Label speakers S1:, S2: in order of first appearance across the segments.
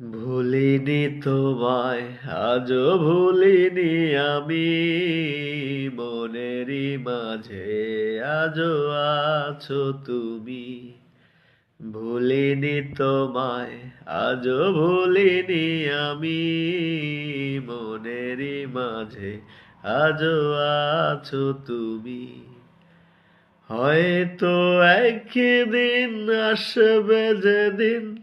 S1: ভুলিনি তোমায়, আজও ভুলিনি আমি। মনেরই মাঝে আজও আছো তুমি। ভুলিনি তোমায়, আজও ভুলিনি আমি। মনেরই মাঝে আজও আছো তুমি। হয়তো একদিন আসবে যেদিন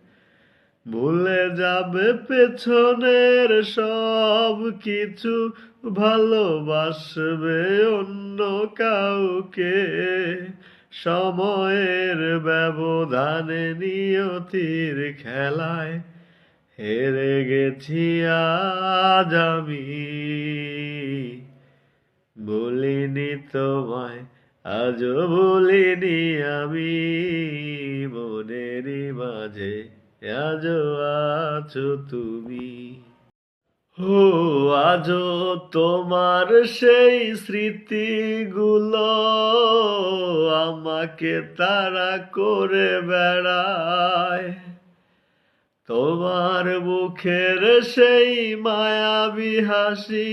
S1: ভুলে যাবে পেছনের সব কিছু, ভালোবাসবে অন্য কাউকে। সময়ের ব্যবধানে নিয়তির খেলায় হেরে গেছি আজ আমি। বলিনি তোমায়, আজও বলিনি আমি। আজও আছো তুমি। ও আজও তোমার সেই স্মৃতিগুলো আমাকে তারা করে বেড়ায়। তোমার মুখের সেই মায়াবী হাসি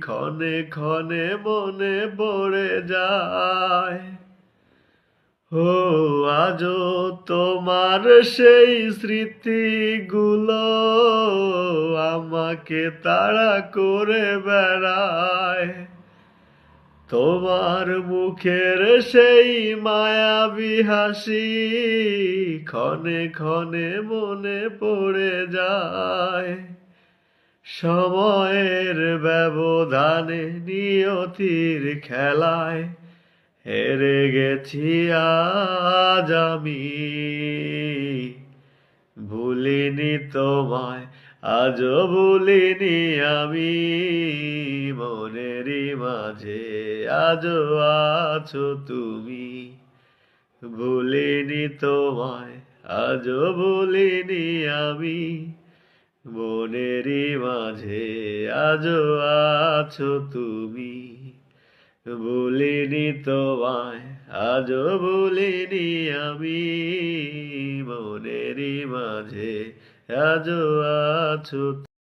S1: ক্ষণে ক্ষণে মনে পড়ে যায়। ও আজও তোমার সেই স্মৃতিগুলো আমাকে তাড়া করে বেড়ায়। তোমার মুখের সেই মায়াবী হাসি ক্ষণে ক্ষণে মনে পড়ে যায়। সময়ের ব্যবধানে নিয়তির খেলায় হেরে গেছি আজ আমি। ভুলিনি তোমায় আজ ভুলিনি আমি। মনেরই মাঝে আজ আছো তুমি। ভুলিনি তোমায় আজ ভুলিনি আমি। মনেরই মাঝে আজও আছো তুমি। ভুলিনি তোমায় আজও ভুলিনি আমি। মনেরই মাঝে আজও আছো